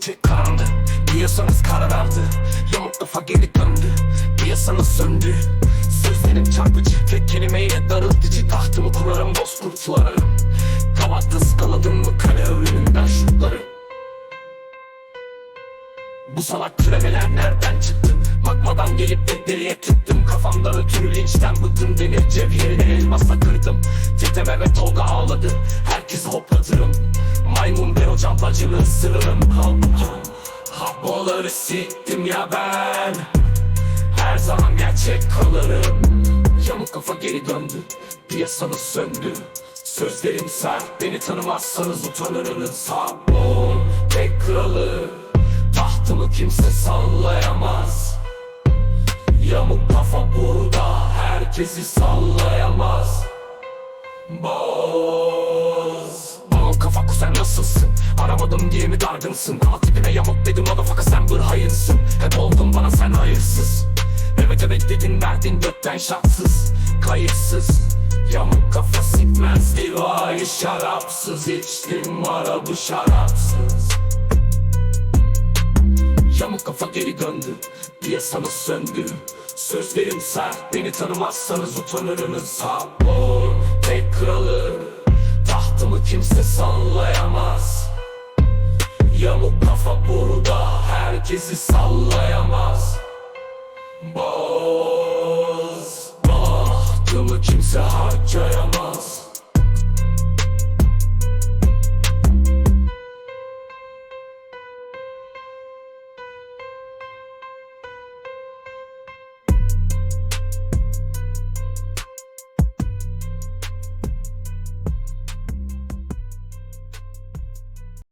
tek karandı Diyorsanız kararardı Yamuk kafa geri döndü. Diyorsanız söndü. Sözlerim çarpıcı. Tek kelimeyle darıltıcı. Tahtımı kurarım bozkurtları Kavatta skaladın mı kale önünden şutları. Bu salak türemeler nereden çıktı? Bakmadan gelip de deliye tıktım Kafamda ötürü linçten bıktım. Demir cevherini elmasla kırdım. Teteme ve Tolga ağladı Ve hocam bacını ısırırım Habboları siktim ya ben. Her zaman gerçek kalırım. Yamuk kafa geri döndü Piyasanız söndü. Sözlerim sert Beni tanımazsanız utanırınız. Sabun tek kralı. Tahtımı kimse sallayamaz. Yamuk kafa burada Herkesi sallayamaz. Boz Aramadım diye mi dargınsın? Ama tipine yamuk dedim motherfucker sen bir hayırsın. Hep oldun bana sen hayırsız. Evet evet dedin verdin gökten şartsız Kayıtsız. Yamuk kafa sikmez divayı şarapsız. İçtim arabı şarapsız. Yamuk kafa geri döndü Piyasanız söndü. Sözlerim sert Beni tanımazsanız utanırınız. Sabun tek kralı Tahtımı kimse sallayamaz Yamuk kafa burada. Herkesi sallayamaz